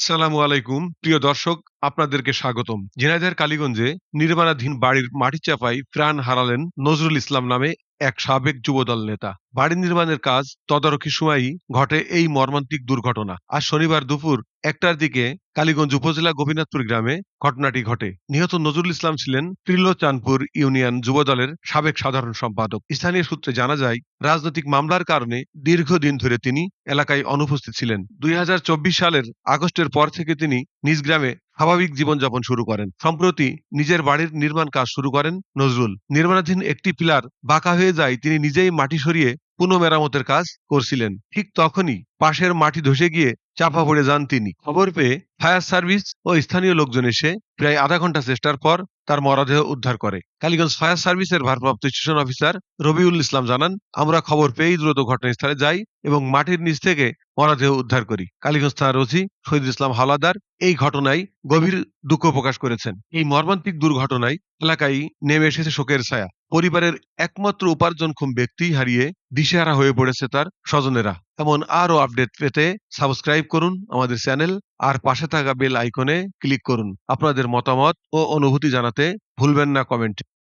সালামু আলাইকুম। প্রিয় দর্শক, আপনাদেরকে স্বাগতম। ঝিনাইদহের কালীগঞ্জে নির্মাণাধীন বাড়ির মাটি চাপাই প্রাণ হারালেন নজরুল ইসলাম নামে এক সাবেক যুবদল নেতা। বাড়ি নির্মাণের কাজ তদারকি সময়ই ঘটে এই মর্মান্তিক দুর্ঘটনা। আজ শনিবার দুপুর একটার দিকে কালীগঞ্জ উপজেলা গোপীনাথপুর গ্রামে ঘটনাটি ঘটে। নিহত নজরুল ইসলাম ছিলেন ত্রিলোচানপুর ইউনিয়ন যুবদলের সাবেক সাধারণ সম্পাদক। স্থানীয় সূত্রে জানা যায়, রাজনৈতিক মামলার কারণে দীর্ঘদিন ধরে তিনি এলাকায় অনুপস্থিত ছিলেন। দুই হাজার চব্বিশ সালের আগস্টের পর থেকে তিনি নিজ গ্রামে স্বাভাবিক জীবনযাপন শুরু করেন। সম্প্রতি নিজের বাড়ির নির্মাণ কাজ শুরু করেন নজরুল। নির্মাণাধীন একটি পিলার বাঁকা হয়ে যায়, তিনি নিজেই মাটি সরিয়ে পুনঃ মেরামতের কাজ করছিলেন। ঠিক তখনই পাশের মাটি ধসে গিয়ে চাপা পড়ে যান তিনি। খবর পেয়ে ফায়ার সার্ভিস ও স্থানীয় লোকজন এসে প্রায় আধা ঘণ্টা চেষ্টার পর তার মরদেহ উদ্ধার করে। কালীগঞ্জ ফায়ার সার্ভিসের ভারপ্রাপ্ত স্টেশন অফিসার রবিউল ইসলাম জানান, আমরা খবর পেয়েই দ্রুত ঘটনাস্থলে যাই এবং মাটির নিচ থেকে মরদেহ উদ্ধার করি। কালীগঞ্জ থানার ওসি শহীদ ইসলাম হাওলাদার এই ঘটনায় গভীর দুঃখ প্রকাশ করেছেন। এই মর্মান্তিক দুর্ঘটনায় এলাকায় নেমে এসেছে শোকের ছায়া। পরিবারের একমাত্র উপার্জনক্ষম ব্যক্তি হারিয়ে দিশেহারা হয়ে পড়েছে তার স্বজনেরা। এমন আরও আপডেট পেতে সাবস্ক্রাইব করুন আমাদের চ্যানেল আর পাশে থাকা বেল আইকনে ক্লিক করুন। আপনাদের মতামত ও অনুভূতি জানাতে ভুলবেন না কমেন্টে।